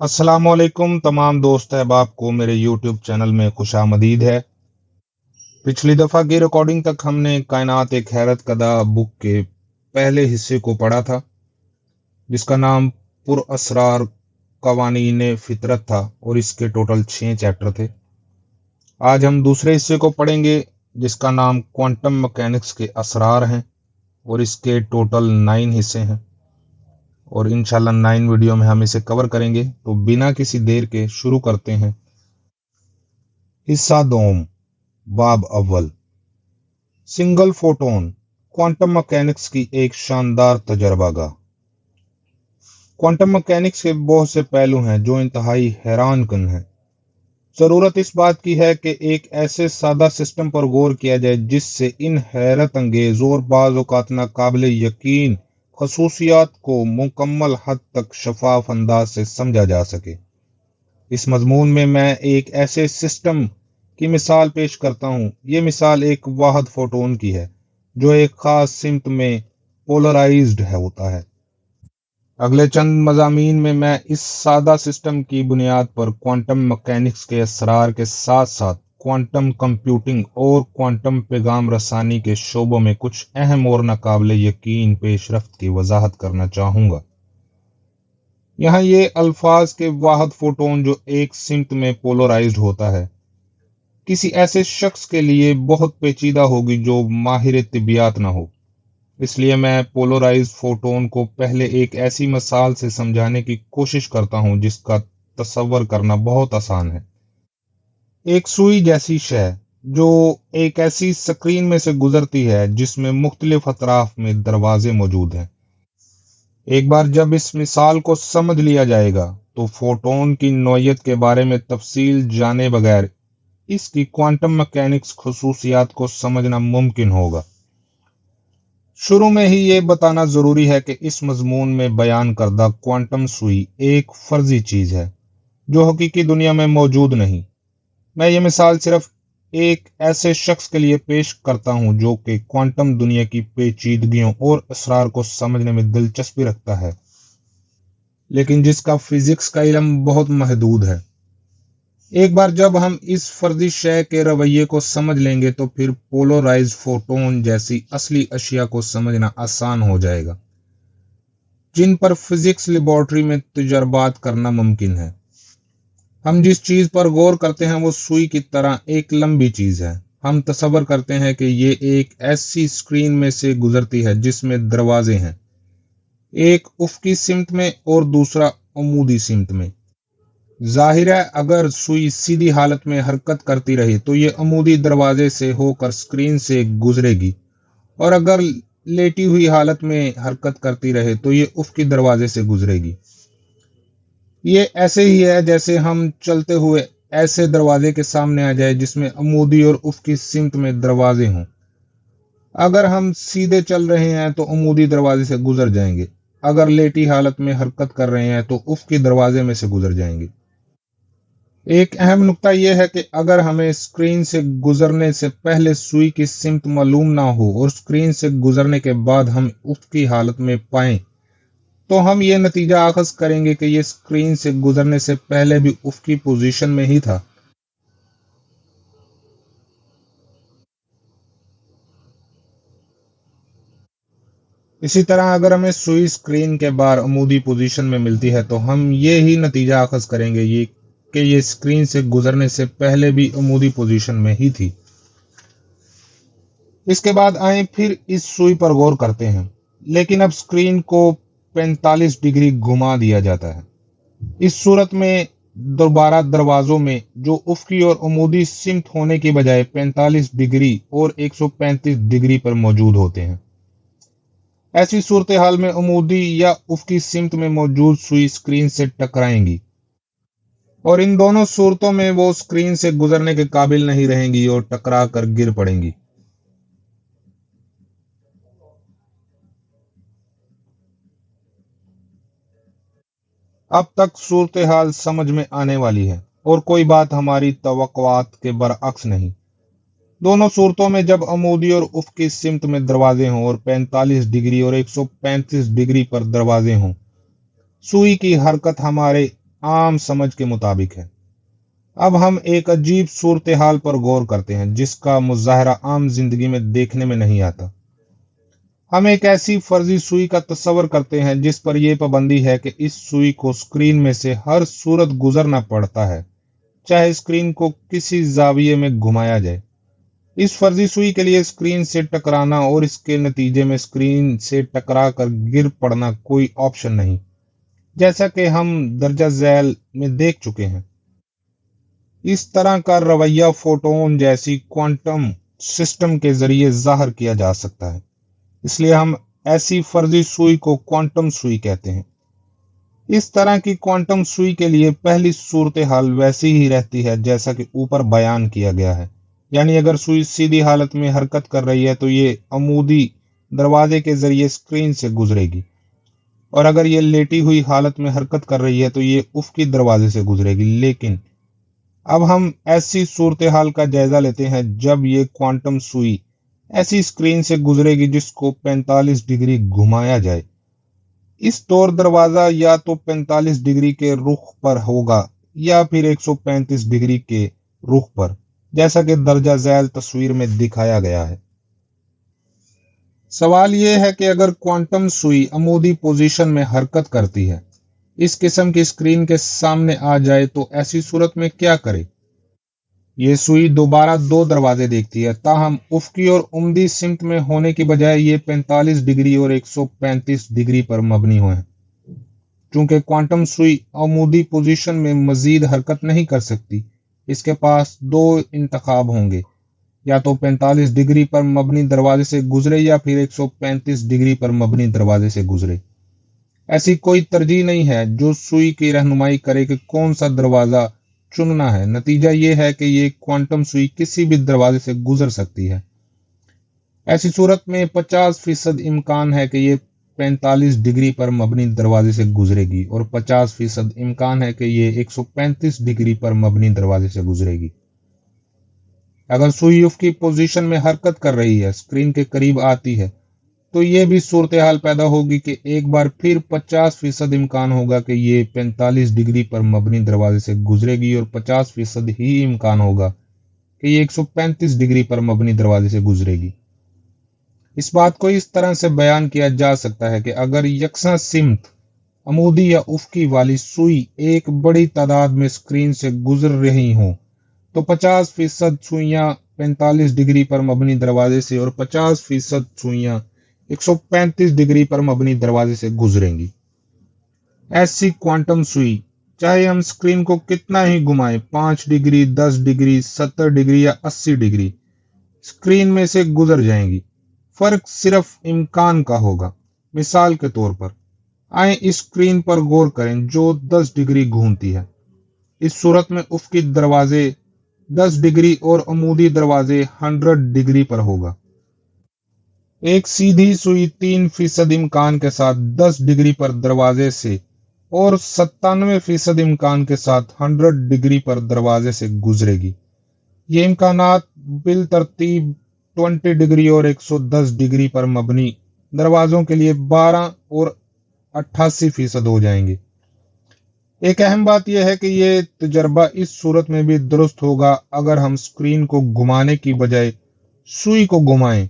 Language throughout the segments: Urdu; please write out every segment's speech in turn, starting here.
السلام علیکم، تمام دوست احباب کو میرے یوٹیوب چینل میں خوش آمدید ہے۔ پچھلی دفعہ کی ریکارڈنگ تک ہم نے کائنات ایک حیرت کدا بک کے پہلے حصے کو پڑھا تھا، جس کا نام پر اسرار قوانین فطرت تھا اور اس کے ٹوٹل چھ چیپٹر تھے۔ آج ہم دوسرے حصے کو پڑھیں گے، جس کا نام کوانٹم مکینکس کے اسرار ہیں اور اس کے ٹوٹل نائن حصے ہیں۔ اور انشاءاللہ نائن ویڈیو میں ہم اسے کور کریں گے۔ تو بنا کسی دیر کے شروع کرتے ہیں۔ حصہ دوم باب اول۔ Single photon. کوانٹم مکینکس کی ایک شاندار تجربہ گاہ۔ کوانٹم مکینکس کے بہت سے پہلو ہیں جو انتہائی حیران کن ہیں۔ ضرورت اس بات کی ہے کہ ایک ایسے سادہ سسٹم پر غور کیا جائے جس سے ان حیرت انگیز اور بعض اوقات ناقابل یقین خصوصیات کو مکمل حد تک شفاف انداز سے سمجھا جا سکے۔ اس مضمون میں میں ایک ایسے سسٹم کی مثال پیش کرتا ہوں۔ یہ مثال ایک واحد فوٹون کی ہے، جو ایک خاص سمت میں پولرائزڈ ہے، ہوتا ہے۔ اگلے چند مضامین میں میں اس سادہ سسٹم کی بنیاد پر کوانٹم مکینکس کے اسرار کے ساتھ ساتھ کوانٹم کمپیوٹنگ اور کوانٹم پیغام رسانی کے شعبوں میں کچھ اہم اور ناقابل یقین پیش رفت کی وضاحت کرنا چاہوں گا۔ یہاں یہ الفاظ کے واحد فوٹون جو ایک سمت میں پولرائزڈ ہوتا ہے۔ کسی ایسے شخص کے لیے بہت پیچیدہ ہوگی جو ماہر طبیات نہ ہو۔ اس لیے میں پولرائز فوٹون کو پہلے ایک ایسی مثال سے سمجھانے کی کوشش کرتا ہوں جس کا تصور کرنا بہت آسان ہے۔ ایک سوئی جیسی شے جو ایک ایسی سکرین میں سے گزرتی ہے جس میں مختلف اطراف میں دروازے موجود ہیں۔ ایک بار جب اس مثال کو سمجھ لیا جائے گا تو فوٹون کی نوعیت کے بارے میں تفصیل جانے بغیر اس کی کوانٹم مکینکس خصوصیات کو سمجھنا ممکن ہوگا۔ شروع میں ہی یہ بتانا ضروری ہے کہ اس مضمون میں بیان کردہ کوانٹم سوئی ایک فرضی چیز ہے جو حقیقی دنیا میں موجود نہیں۔ میں یہ مثال صرف ایک ایسے شخص کے لیے پیش کرتا ہوں جو کہ کوانٹم دنیا کی پیچیدگیوں اور اسرار کو سمجھنے میں دلچسپی رکھتا ہے۔ لیکن جس کا فزکس کا علم بہت محدود ہے۔ ایک بار جب ہم اس فرضی شے کے رویے کو سمجھ لیں گے تو پھر پولورائز فوٹون جیسی اصلی اشیاء کو سمجھنا آسان ہو جائے گا۔ جن پر فزکس لیبورٹری میں تجربات کرنا ممکن ہے۔ ہم جس چیز پر غور کرتے ہیں وہ سوئی کی طرح ایک لمبی چیز ہے۔ ہم تصور کرتے ہیں کہ یہ ایک ایسی اسکرین میں سے گزرتی ہے جس میں دروازے ہیں۔ ایک افقی سمت میں اور دوسرا عمودی سمت میں۔ ظاہر ہے اگر سوئی سیدھی حالت میں حرکت کرتی رہی تو یہ عمودی دروازے سے ہو کر اسکرین سے گزرے گی۔ اور اگر لیٹی ہوئی حالت میں حرکت کرتی رہے تو یہ افقی دروازے سے گزرے گی۔ یہ ایسے ہی ہے جیسے ہم چلتے ہوئے ایسے دروازے کے سامنے آ جائے جس میں عمودی اور اف کی سمت میں دروازے ہوں۔ اگر ہم سیدھے چل رہے ہیں تو عمودی دروازے سے گزر جائیں گے۔ اگر لیٹی حالت میں حرکت کر رہے ہیں تو اف کی دروازے میں سے گزر جائیں گے۔ ایک اہم نقطہ یہ ہے کہ اگر ہمیں اسکرین سے گزرنے سے پہلے سوئی کی سمت معلوم نہ ہو اور اسکرین سے گزرنے کے بعد ہم اف کی حالت میں پائیں تو ہم یہ نتیجہ آخذ کریں گے کہ یہ اسکرین سے گزرنے سے پہلے بھی اف کی پوزیشن میں ہی تھا۔ اسی طرح اگر ہمیں سوئی اسکرین کے بار عمودی پوزیشن میں ملتی ہے تو ہم یہ ہی نتیجہ آخذ کریں گے یہ کہ یہ اسکرین سے گزرنے سے پہلے بھی عمودی پوزیشن میں ہی تھی۔ اس کے بعد آئیں پھر اس سوئی پر غور کرتے ہیں۔ لیکن اب اسکرین کو پینتالیس ڈگری گھما دیا جاتا ہے۔ اس صورت میں دوبارہ دروازوں میں جو افقی اور عمودی سمت ہونے کی بجائے پینتالیس ڈگری اور ایک سو پینتیس ڈگری پر موجود ہوتے ہیں۔ ایسی صورتحال میں عمودی یا افقی سمت میں موجود سوئی اسکرین سے ٹکرائیں گی۔ اور ان دونوں صورتوں میں وہ اسکرین سے گزرنے کے قابل نہیں رہیں گی اور ٹکرا کر گر پڑیں گی۔ اب تک صورتحال سمجھ میں آنے والی ہے اور کوئی بات ہماری توقعات کے برعکس نہیں۔ دونوں صورتوں میں جب عمودی اور اف کی سمت میں دروازے ہوں اور پینتالیس ڈگری اور ایک سو پینتیس ڈگری پر دروازے ہوں، سوئی کی حرکت ہمارے عام سمجھ کے مطابق ہے۔ اب ہم ایک عجیب صورتحال پر غور کرتے ہیں، جس کا مظاہرہ عام زندگی میں دیکھنے میں نہیں آتا۔ ہم ایک ایسی فرضی سوئی کا تصور کرتے ہیں جس پر یہ پابندی ہے کہ اس سوئی کو اسکرین میں سے ہر صورت گزرنا پڑتا ہے، چاہے اسکرین کو کسی زاویے میں گھمایا جائے۔ اس فرضی سوئی کے لیے اسکرین سے ٹکرانا اور اس کے نتیجے میں اسکرین سے ٹکرا کر گر پڑنا کوئی آپشن نہیں۔ جیسا کہ ہم درجہ ذیل میں دیکھ چکے ہیں۔ اس طرح کا رویہ فوٹون جیسی کوانٹم سسٹم کے ذریعے ظاہر کیا جا سکتا ہے۔ اس لیے ہم ایسی فرضی سوئی کو کوانٹم سوئی کہتے ہیں۔ اس طرح کی کوانٹم سوئی کے لیے پہلی صورتحال ویسی ہی رہتی ہے جیسا کہ اوپر بیان کیا گیا ہے۔ یعنی اگر سوئی سیدھی حالت میں حرکت کر رہی ہے تو یہ عمودی دروازے کے ذریعے اسکرین سے گزرے گی۔ اور اگر یہ لیٹی ہوئی حالت میں حرکت کر رہی ہے تو یہ افقی دروازے سے گزرے گی۔ لیکن اب ہم ایسی صورتحال کا جائزہ لیتے ہیں جب یہ کوانٹم سوئی ایسی اسکرین سے گزرے گی جس کو پینتالیس ڈگری گھمایا جائے۔ اس طور دروازہ یا تو پینتالیس ڈگری کے رخ پر ہوگا یا پھر ایک سو پینتیس ڈگری کے رخ پر، جیسا کہ درجہ ذیل تصویر میں دکھایا گیا ہے۔ سوال یہ ہے کہ اگر کوانٹم سوئی عمودی پوزیشن میں حرکت کرتی ہے، اس قسم کی اسکرین کے سامنے آ جائے تو ایسی صورت میں کیا کرے؟ یہ سوئی دوبارہ دو دروازے دیکھتی ہے۔ تاہم، افقی اور عمدی سمت میں ہونے کی بجائے یہ پینتالیس ڈگری اور ایک سو پینتیس ڈگری پر مبنی ہوئے چونکہ کوانٹم سوئی عمودی پوزیشن میں مزید حرکت نہیں کر سکتی، اس کے پاس دو انتخاب ہوں گے۔ یا تو پینتالیس ڈگری پر مبنی دروازے سے گزرے یا پھر ایک سو پینتیس ڈگری پر مبنی دروازے سے گزرے۔ ایسی کوئی ترجیح نہیں ہے جو سوئی کی رہنمائی کرے کہ کون سا دروازہ چننا ہے۔ نتیجہ یہ ہے کہ یہ کوانٹم سوئی کسی بھی دروازے سے گزر سکتی ہے۔ ایسی صورت میں پچاس فیصد امکان ہے کہ یہ پینتالیس ڈگری پر مبنی دروازے سے گزرے گی اور پچاس فیصد امکان ہے کہ یہ ایک سو پینتیس ڈگری پر مبنی دروازے سے گزرے گی۔ اگر سوئی اف کی پوزیشن میں حرکت کر رہی ہے اسکرین کے قریب آتی ہے تو یہ بھی صورتحال پیدا ہوگی کہ ایک بار پھر پچاس فیصد امکان ہوگا کہ یہ پینتالیس ڈگری پر مبنی دروازے سے گزرے گی اور پچاس فیصد ہی امکان ہوگا کہ یہ ایک سو پینتیس ڈگری پر مبنی دروازے سے گزرے گی۔ اس بات کو اس طرح سے بیان کیا جا سکتا ہے کہ اگر یکساں سمت، عمودی یا افقی والی سوئی ایک بڑی تعداد میں اسکرین سے گزر رہی ہوں، تو پچاس فیصد سوئیاں پینتالیس ڈگری پر مبنی دروازے سے اور پچاس فیصد سوئیاں ایک سو پینتیس ڈگری پر مبنی دروازے سے گزریں گی۔ ایسی کوانٹم سوئی، چاہے ہم اسکرین کو کتنا ہی گھمائیں، پانچ ڈگری، دس ڈگری، ستر ڈگری یا اسی ڈگری اسکرین میں سے گزر جائیں گی۔ فرق صرف امکان کا ہوگا۔ مثال کے طور پر، آئیں اسکرین پر غور کریں جو دس ڈگری گھومتی ہے۔ اس صورت میں افقی دروازے دس ڈگری اور عمودی دروازے ہنڈریڈ ڈگری پر ہوگا۔ ایک سیدھی سوئی تین فیصد امکان کے ساتھ دس ڈگری پر دروازے سے اور ستانوے فیصد امکان کے ساتھ ہنڈریڈ ڈگری پر دروازے سے گزرے گی۔ یہ امکانات بال ترتیب ٹوینٹی ڈگری اور ایک سو دس ڈگری پر مبنی دروازوں کے لیے بارہ اور اٹھاسی فیصد ہو جائیں گے۔ ایک اہم بات یہ ہے کہ یہ تجربہ اس صورت میں بھی درست ہوگا اگر ہم اسکرین کو گھمانے کی بجائے سوئی کو گھمائیں۔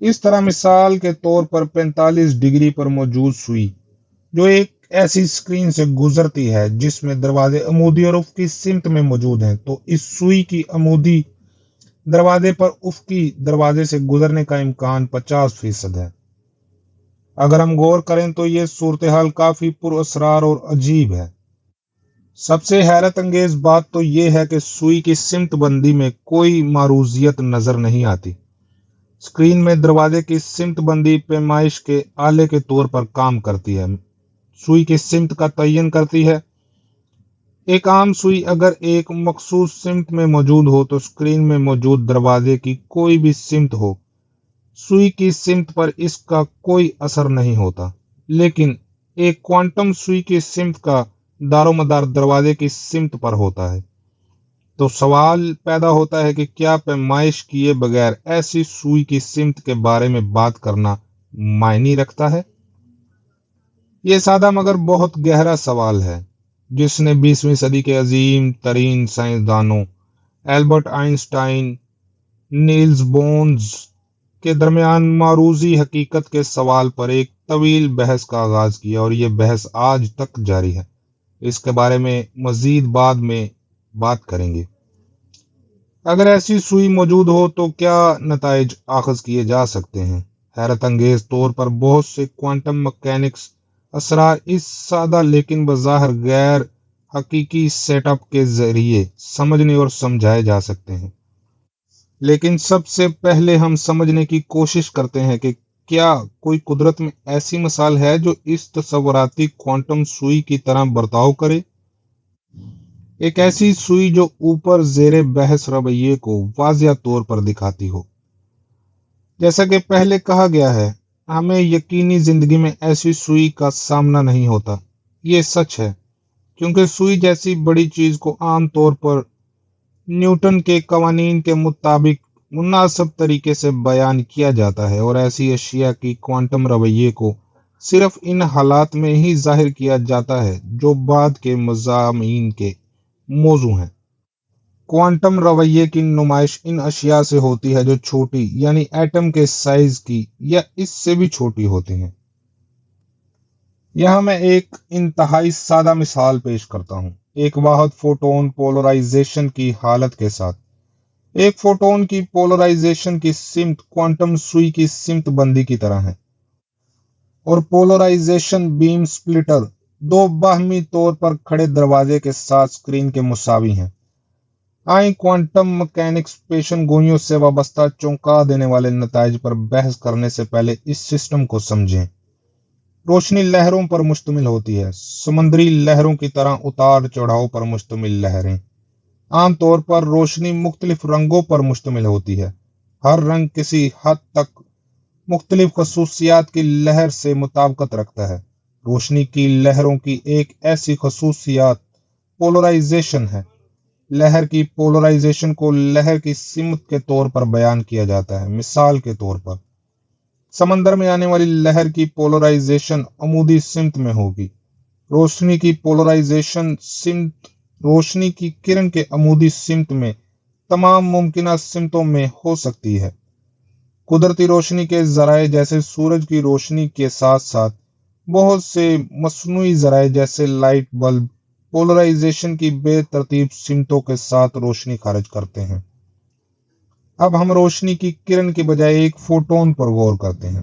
اس طرح مثال کے طور پر پینتالیس ڈگری پر موجود سوئی، جو ایک ایسی اسکرین سے گزرتی ہے جس میں دروازے عمودی اور افقی سمت میں موجود ہیں۔ تو اس سوئی کی عمودی دروازے پر افقی دروازے سے گزرنے کا امکان پچاس فیصد ہے۔ اگر ہم غور کریں تو یہ صورتحال کافی پر اسرار اور عجیب ہے۔ سب سے حیرت انگیز بات تو یہ ہے کہ سوئی کی سمت بندی میں کوئی معروضیت نظر نہیں آتی۔ اسکرین میں دروازے کی سمت بندی پیمائش کے آلے کے طور پر کام کرتی ہے۔ سوئی کی سمت کا تعین کرتی ہے۔ ایک عام سوئی اگر ایک مخصوص سمت میں موجود ہو تو اسکرین میں موجود دروازے کی کوئی بھی سمت ہو۔ سوئی کی سمت پر اس کا کوئی اثر نہیں ہوتا۔ لیکن ایک کوانٹم سوئی کی سمت کا دار و مدار دروازے کی سمت پر ہوتا ہے۔ تو سوال پیدا ہوتا ہے کہ کیا پیمائش کیے بغیر ایسی سوئی کی سمت کے بارے میں بات کرنا معنی رکھتا ہے؟ یہ سادہ مگر بہت گہرا سوال ہے، جس نے بیسویں صدی کے عظیم ترین سائنسدانوں ایلبرٹ آئنسٹائن، نیلز بونز کے درمیان معروضی حقیقت کے سوال پر ایک طویل بحث کا آغاز کیا اور یہ بحث آج تک جاری ہے۔ اس کے بارے میں مزید بعد میں بات کریں گے۔ اگر ایسی سوئی موجود ہو تو کیا نتائج آخذ کیے جا سکتے ہیں؟ حیرت انگیز طور پر بہت سے کوانٹم مکینکس اسرار اس سادہ لیکن بظاہر غیر حقیقی سیٹ اپ کے ذریعے سمجھنے اور سمجھائے جا سکتے ہیں۔ لیکن سب سے پہلے ہم سمجھنے کی کوشش کرتے ہیں کہ کیا کوئی قدرت میں ایسی مثال ہے جو اس تصوراتی کوانٹم سوئی کی طرح برتاؤ کرے؟ ایک ایسی سوئی جو اوپر زیر بحث رویے کو واضح طور پر دکھاتی ہو۔ جیسا کہ پہلے کہا گیا ہے، ہمیں یقینی زندگی میں ایسی سوئی کا سامنا نہیں ہوتا۔ یہ سچ ہے، کیونکہ سوئی جیسی بڑی چیز کو عام طور پر نیوٹن کے قوانین کے مطابق مناسب طریقے سے بیان کیا جاتا ہے اور ایسی اشیاء کی کوانٹم رویے کو صرف ان حالات میں ہی ظاہر کیا جاتا ہے جو بعد کے مضامین کے موضوع ہیں۔ کوانٹم رویے کی نمائش ان اشیاء سے ہوتی ہے جو چھوٹی یعنی ایٹم کے سائز کی یا اس سے بھی چھوٹی ہوتی ہیں۔ یہاں میں ایک انتہائی سادہ مثال پیش کرتا ہوں۔ ایک واحد فوٹون پولرائزیشن کی حالت کے ساتھ۔ ایک فوٹون کی پولرائزیشن کی سمت کوانٹم سوئی کی سمت بندی کی طرح ہے۔ اور پولرائزیشن بیم سپلٹر دو باہمی طور پر کھڑے دروازے کے ساتھ سکرین کے مساوی ہیں۔ آئیں کوانٹم مکینکس پیشن گوئیوں سے وابستہ چونکا دینے والے نتائج پر بحث کرنے سے پہلے اس سسٹم کو سمجھیں۔ روشنی لہروں پر مشتمل ہوتی ہے۔ سمندری لہروں کی طرح اتار چڑھاؤ پر مشتمل لہریں۔ عام طور پر روشنی مختلف رنگوں پر مشتمل ہوتی ہے۔ ہر رنگ کسی حد تک مختلف خصوصیات کی لہر سے مطابقت رکھتا ہے۔ روشنی کی لہروں کی ایک ایسی خصوصیات پولرائزیشن ہے۔ لہر کی پولرائزیشن کو لہر کی سمت کے طور پر بیان کیا جاتا ہے، مثال کے طور پر۔ سمندر میں آنے والی لہر کی پولرائزیشن عمودی سمت میں ہوگی۔ روشنی کی پولرائزیشن سمت، روشنی کی کرن کے عمودی سمت میں تمام ممکنہ سمتوں میں ہو سکتی ہے۔ قدرتی روشنی کے ذرائع جیسے سورج کی روشنی کے ساتھ ساتھ بہت سے مصنوعی ذرائع جیسے لائٹ بلب پولرائزیشن کی بے ترتیب سمتوں کے ساتھ روشنی خارج کرتے ہیں۔ اب ہم روشنی کی کرن کے بجائے ایک فوٹون پر غور کرتے ہیں۔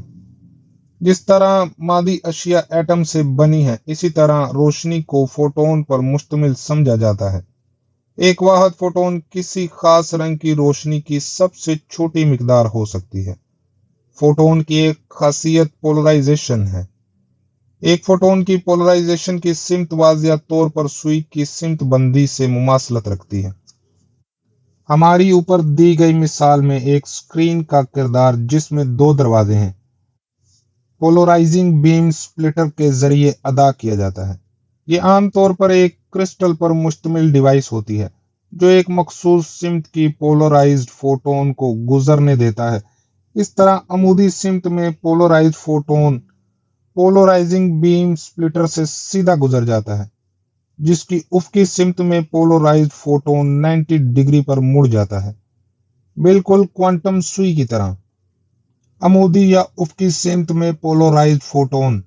جس طرح مادی اشیاء ایٹم سے بنی ہے اسی طرح روشنی کو فوٹون پر مشتمل سمجھا جاتا ہے۔ ایک واحد فوٹون کسی خاص رنگ کی روشنی کی سب سے چھوٹی مقدار ہو سکتی ہے۔ فوٹون کی ایک خاصیت پولرائزیشن ہے۔ ایک فوٹون کی پولرائزیشن کی سمت واضح طور پر سوئی کی سمت بندی سے مماثلت رکھتی ہے۔ ہماری اوپر دی گئی مثال میں ایک سکرین کا کردار جس میں دو دروازے ہیں۔ پولورائزنگ بیم سپلٹر کے ذریعے ادا کیا جاتا ہے۔ یہ عام طور پر ایک کرسٹل پر مشتمل ڈیوائس ہوتی ہے، جو ایک مخصوص سمت کی پولورائزڈ فوٹون کو گزرنے دیتا ہے۔ اس طرح عمودی سمت میں پولورائزڈ فوٹون پولورائزنگ بیم سپلٹر سے سیدھا گزر جاتا ہے، جس کی افقی سمت میں پولورائزڈ فوٹون 90 ڈگری پر مڑ جاتا ہے۔ بالکل کوانٹم سوئی کی طرح۔ عمودی یا افقی سمت میں پولورائزڈ فوٹون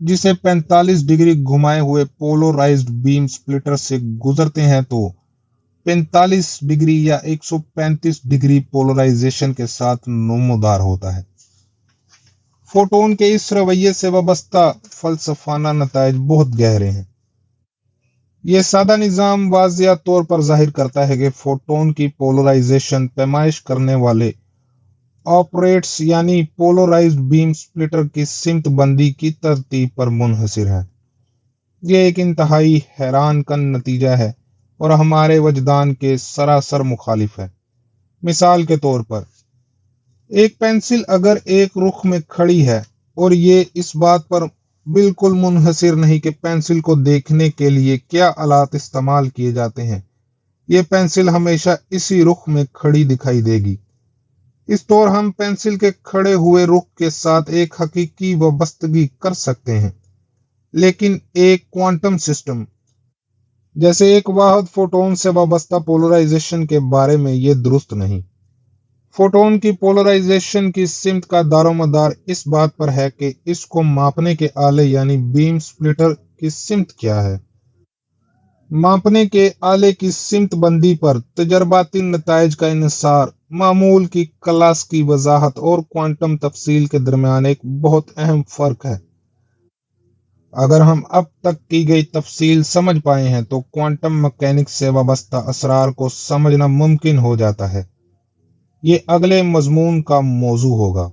جسے پینتالیس ڈگری گھمائے ہوئے پولورائزڈ بیم سپلٹر سے گزرتے ہیں تو پینتالیس ڈگری یا ایک سو پینتیس ڈگری پولرائزیشن کے ساتھ نمودار ہوتا ہے۔ فوٹون کے اس رویے سے وابستہ فلسفانہ نتائج بہت گہرے ہیں۔ یہ سادہ نظام واضح طور پر ظاہر کرتا ہے کہ فوٹون کی پولرائزیشن پیمائش کرنے والے آپریٹس یعنی پولورائزڈ بیم سپلٹر کی سمت بندی کی ترتیب پر منحصر ہے یہ ایک انتہائی حیران کن نتیجہ ہے اور ہمارے وجدان کے سراسر مخالف ہے۔ مثال کے طور پر ایک پینسل اگر ایک رخ میں کھڑی ہے اور یہ اس بات پر بالکل منحصر نہیں کہ پینسل کو دیکھنے کے لیے کیا آلات استعمال کیے جاتے ہیں، یہ پینسل ہمیشہ اسی رخ میں کھڑی دکھائی دے گی۔ اس طور ہم پینسل کے کھڑے ہوئے رخ کے ساتھ ایک حقیقی وابستگی کر سکتے ہیں۔ لیکن ایک کوانٹم سسٹم، جیسے ایک واحد فوٹون سے وابستہ پولرائزیشن کے بارے میں یہ درست نہیں۔ فوٹون کی پولرائزیشن کی سمت کا دار و مدار اس بات پر ہے کہ اس کو ماپنے کے آلے یعنی بیم سپلٹر کی سمت کیا ہے۔ ماپنے کے آلے کی سمت بندی پر تجرباتی نتائج کا انحصار، معمول کی کلاس کی وضاحت اور کوانٹم تفصیل کے درمیان ایک بہت اہم فرق ہے۔ اگر ہم اب تک کی گئی تفصیل سمجھ پائے ہیں تو کوانٹم مکینکس سے وابستہ اسرار کو سمجھنا ممکن ہو جاتا ہے۔ یہ اگلے مضمون کا موضوع ہوگا۔